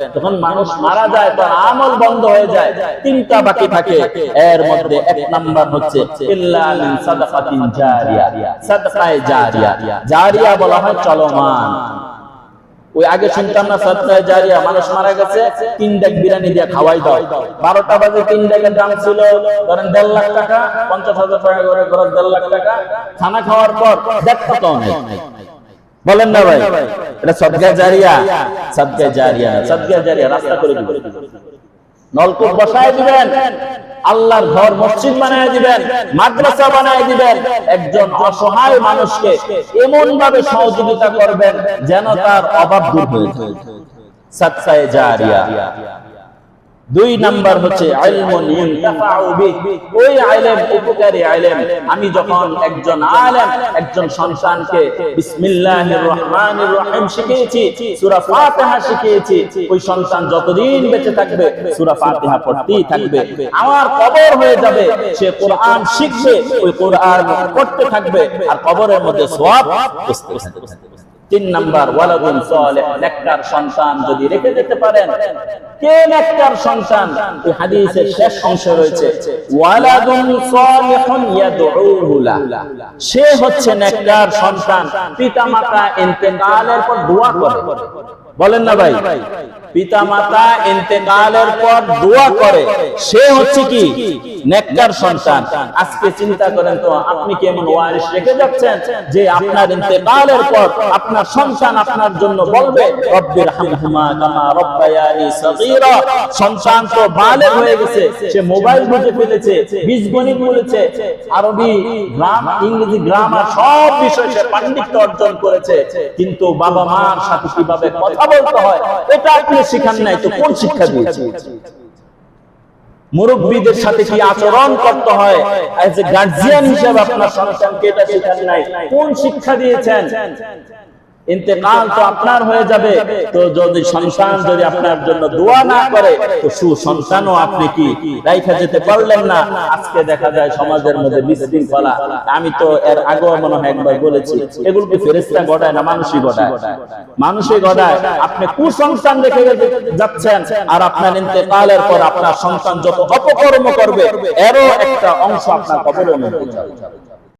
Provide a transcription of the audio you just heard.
যখন মানুষ মারা যায় তার আমল বন্ধ হয়ে যায় তিনটা বাকি থাকে। এর মধ্যে এক নাম্বার হচ্ছে জারিয়া। বলা হয় চলমান। ওই আগে শুনতাম না সৎকায় জারিয়া মানুষ মারা গেছে তিন ডেক বিরিয়ানি দিয়ে খাওয়াই দাও। বারোটা বাজে তিন ডেকের দাম ছিল ধরেন দেড় লাখ টাকা পঞ্চাশ হাজার টাকা করে খরচ দেড় লাখ টাকা। খানা খাওয়ার পর দেখতে তো অনেক বলেন না ভাই। এটা সদকা জারিয়া। সদকা জারিয়া। না, জারিয়া। রাস্তা করে দিবেন। নলকূপ বসায় দিবেন। আল্লাহর ঘর মসজিদ বানায় দিবেন। মাদ্রাসা বানায় দিবেন। একজন অসহায় মানুষকে এমন ভাবে সহযোগিতা করবেন যেন তার অভাব দূর হয়ে যায়। সদকায়ে জারিয়া। দুই নাম্বার হচ্ছে ওই উপকারী আমি যখন একজন আলেম একজন সন্তানকে বিসমিল্লাহির রহমানির রহিম শিখিয়েছি সূরা ফাতিহা শিখিয়েছি ওই সন্তান যতদিন বেঁচে থাকবে সূরা ফাতিহা পড়তেই থাকবে। আমার কবর হয়ে যাবে সে কোরআন শিখবে ওই কোরআন পড়তে থাকবে আর কবরের মধ্যে সওয়াব বুঝতে থাকবে। তিন নাম্বার ওয়ালাদুন সালেহ, নেককার সন্তান যদি রেখে দিতে পারেন। কে নেককার সন্তান? এই হাদিসের শেষ অংশে রয়েছে ওয়ালাদুন সালেহুন ইয়াদউহু সে হচ্ছে নেককার সন্তান, পিতামাতা ইন্তেকালের পর দোয়া করে। বলেন না ভাই। পিতামাতা ইন্তেকালের পর দোয়া করে, সে হচ্ছে কি? নেককার সন্তান। আজকে চিন্তা করেন তো, আপনি কি এমন ওয়ারিশ রেখে যাচ্ছেন যে আপনার ইন্তেকালের পর আপনার সন্তান আপনার জন্য বলবে রব্বির হামহুমা কামা রব্বায়ানি সগীরা সন্তান তো বালেগ হয়ে গেছে, সে মোবাইল বুঝে ফেলেছে বীজগণিত বলেছে, আরবি, গ্রাম, ইংরেজি গ্রামার সব বিষয়ে সে পাণ্ডিত্য অর্জন করেছে। কিন্তু বাবা মার সাথে কীভাবে কথা বলতে হয়, এটা আপনি শিখান নাই, তো কোন শিক্ষা দিয়েছে? মুরব্বীদের সাথে কি আচরণ করতে হয়? গার্জিয়ান হিসেবে আপনার সন্তানকে এটা নাই। কোন শিক্ষা দিয়েছেন? ইন্তেকাল তো আপনার হয়ে যাবে। তো যদি সন্তান যদি আপনার জন্য দোয়া না করে, তো সুসন্তানও আপনি কি রাইখা যেতে পারলেন না? আজকে দেখা যায় সমাজের মধ্যে বিশৃঙ্খলা। আমি তো এর আগেও মনে হয় একবার বলেছি, এগুলো কি ফেরেস্তা গড়ায় না মানুষই গড়ায়? মানুষই গড়ায়। আপনি কুসংস্থান রেখে যাচ্ছেন, আর আপনার ইন্তেকালের পর আপনার সন্তান যত অপকর্ম করবে, এরও একটা অংশ আপনার কবরের মধ্যে যাবে।